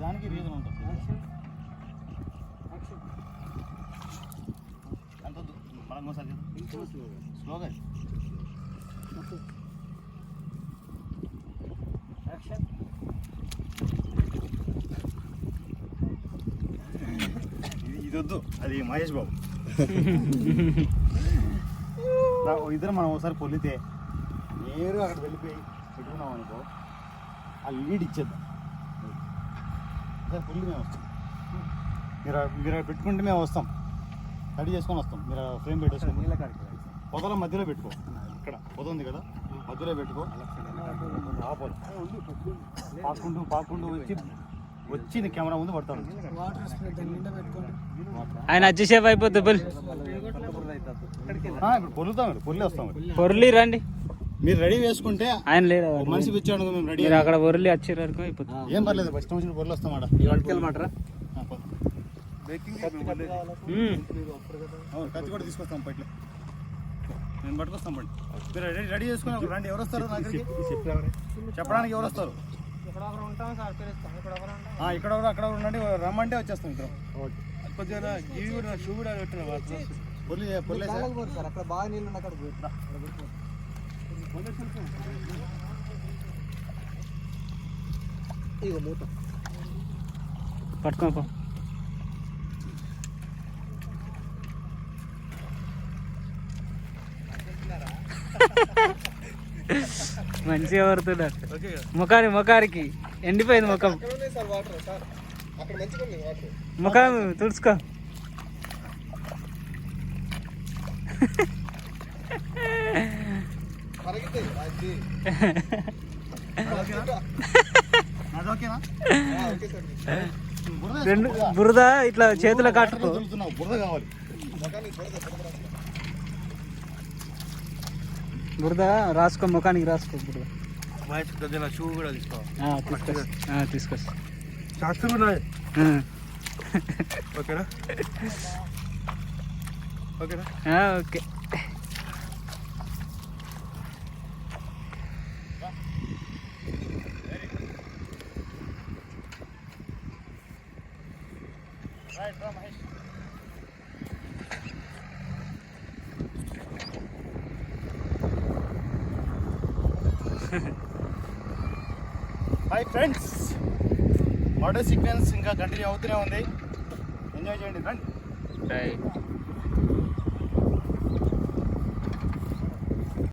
దానికి రీజన్ ఉంటుంది అంత మనం ఒకసారి స్లోగా ఇది- ఇది వద్దు. అది మహేష్ బాబు. ఇద్దరు మనం ఒకసారి పొల్లితే నేరుగా అక్కడ వెళ్ళిపోయి పెట్టుకున్నాం అనుకో ఆ లీడ్ ఇచ్చేద్దాం. ఒకసారి పొల్లి మేము వస్తాం. మీరు మీరు పెట్టుకుంటే మేము వస్తాం. రెడీ చేసుకొని వస్తాం. మీరు ఫ్రేమ్ పెట్టేసుకొని పొదల మధ్యలో పెట్టుకో. ఇక్కడ పొద ఉంది కదా మధ్యలో పెట్టుకో. పాకుంటూ పాకుంటూ వచ్చి వచ్చి నీ కెమెరా ముందు పడతాను ఆయన వచ్చేసేపు అయిపోద్ది బుల్ ఇప్పుడు పొల్లి వస్తాం. పొర్లి రండి మీరు రెడీ వేసుకుంటే ఆయన లేడు ఒక మనిషి వచ్చాడు మేము రెడీ మీరు అక్కడ పొర్లి వచ్చే వరకు అయిపోతుంది ఏం పర్లేదు ఫస్ట్ వచ్చిన పొల్లి వస్తామాట పట్టుకెళ్ళమంటారా ఉమ్. అవును కత్తి కూడా తీసుకొస్తాం పట్ల నేను పట్టుకొస్తాం పండి మీరు రెడీ రెడీ చేసుకుని ఒక రండి ఎవరు వస్తారు నా దగ్గరికి చెప్పడానికి ఎవరు వస్తారు ఇక్కడ ఎవరు అక్కడ ఉండండి రమ్మంటే వచ్చేస్తాం ఇద్దరం. కొద్దిగా ఇవి కూడా షూ కూడా పెట్టిన పొల్లి పొల్లి అక్కడ బాగా నీళ్ళు అక్కడ ఇగో మూత. పట్టుకో మంచిగా పడుతున్నాడు ముఖాని ముఖానికి ఎండిపోయింది ముఖం. ముఖం తుడుచుకో. రెండు బురద. ఇట్లా చేతిలో కట్టుకో. బురద కావాలి. బురద బురద బురద రాసుకో ముఖానికి రాసుకో బురద మహేష్ కొద్దిగా షూ కూడా తీసుకో ఆ, తీసుకొచ్చి ఆ, తీసుకొచ్చి షాక్స్ కూడా ఆ. ఓకేనా ఓకేనా ఆ, ఓకే రైట్ రా Mahesh hi friends murder sequence ఇంకా కంటిన్యూ అవుతూనే ఉంది. ఎంజాయ్ చేయండి ఫ్రెండ్ రైట్